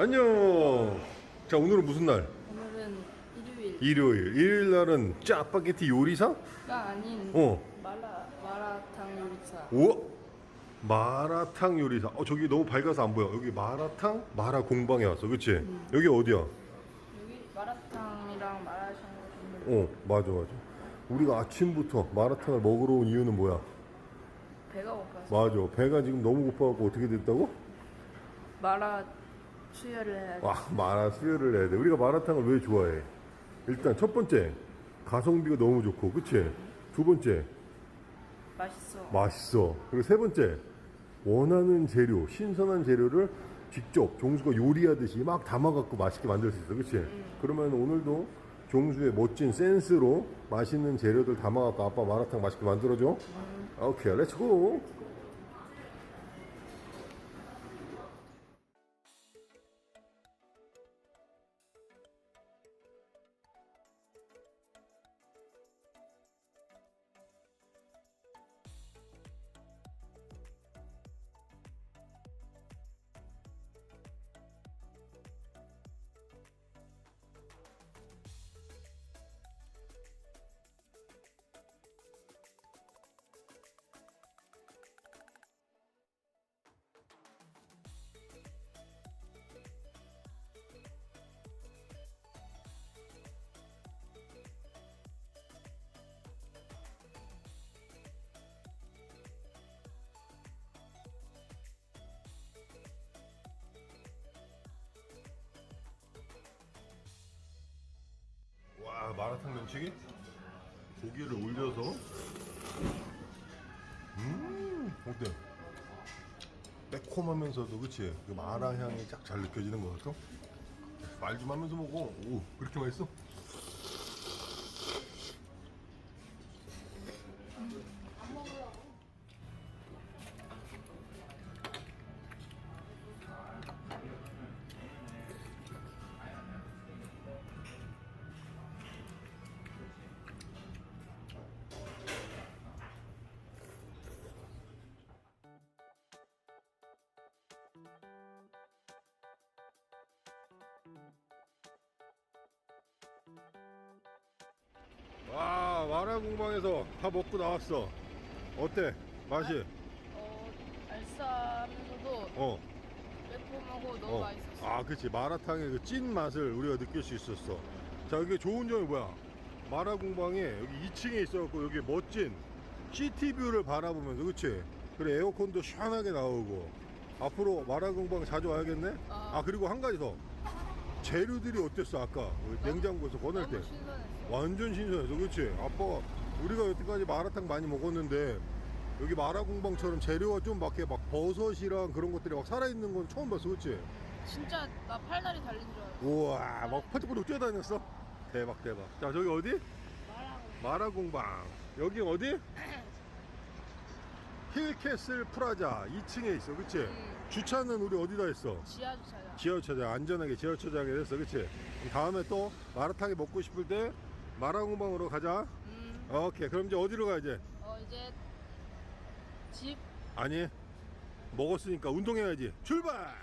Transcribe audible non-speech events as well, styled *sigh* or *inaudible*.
안녕. 자 오늘은 무슨 날? 오늘은 일요일 일요일. 일요일 날은 짜파게티 요리사? 가 아닌 어. 마라 마라탕 요리사. 오. 마라탕 요리사. 어 저기 너무 밝아서 안 보여. 여기 마라탕 마라 공방에 왔어. 그렇지? 여기 어디야? 여기 마라탕이랑 마라샹궈. 어 맞아 맞아. 우리가 아침부터 마라탕을 먹으러 온 이유는 뭐야? 배가 고파서 맞아. 배가 지금 너무 고파갖고 어떻게 됐다고? 마라 수혈을 해야 돼. 와 마라 수혈을 해야 돼. 우리가 마라탕을 왜 좋아해? 일단 첫 번째 가성비가 너무 좋고, 그치? 두 번째 맛있어. 맛있어. 그리고 세 번째 원하는 재료, 신선한 재료를 직접 종수가 요리하듯이 막 담아갖고 맛있게 만들 수 있어, 그치? 그러면 오늘도 종수의 멋진 센스로 맛있는 재료들 담아갖고 아빠 마라탕 맛있게 만들어줘. 오케이, 렛츠고. 마라탕 면치기? 고기를 올려서. 음 어때? 매콤하면서도 그치? 그 마라 향이 쫙 잘 느껴지는 것 같아? 말 좀 하면서 먹어. 오 그렇게 맛있어 와 마라 공방에서 다 먹고 나왔어 어때 맛이 어 알싸하면서도 어 매콤하고 너무 어. 맛있었어. 아, 그치. 마라탕의 그 찐 맛을 우리가 느낄 수 있었어. 자, 여기 좋은 점이 뭐야? 마라 공방에 여기 2층에 있어갖고 여기 멋진 시티뷰를 바라보면서, 그치? 그래, 에어컨도 시원하게 나오고. 앞으로 마라 공방 자주 와야겠네? 아. 아, 그리고 한 가지 더. 재료들이 어땠어, 아까? 그 냉장고에서 꺼낼 때. 너무 신선했어. 완전 신선해서, 그치? 아빠가, 우리가 여태까지 마라탕 많이 먹었는데, 여기 마라 공방처럼 재료가 좀 막, 이렇게 막 버섯이랑 그런 것들이 막 살아있는 건 처음 봤어, 그치? 진짜 나 팔다리 달린 줄 알았어. 우와 막 퍼뜩퍼뜩 뛰어다녔어 대박 대박 자 저기 어디? 마라공방 여기 어디? *clears throat* 힐캐슬 프라자 2층에 있어 그치? 음. 주차는 우리 어디다 했어? 지하 주차장. 지하주차장 안전하게 지하주차장에 했어 그치? 다음에 또 마라탕이 먹고 싶을 때 마라공방으로 가자. 음. 오케이. 그럼 이제 어디로 가 이제? 어 이제 집. 아니 먹었으니까 운동해야지. 출발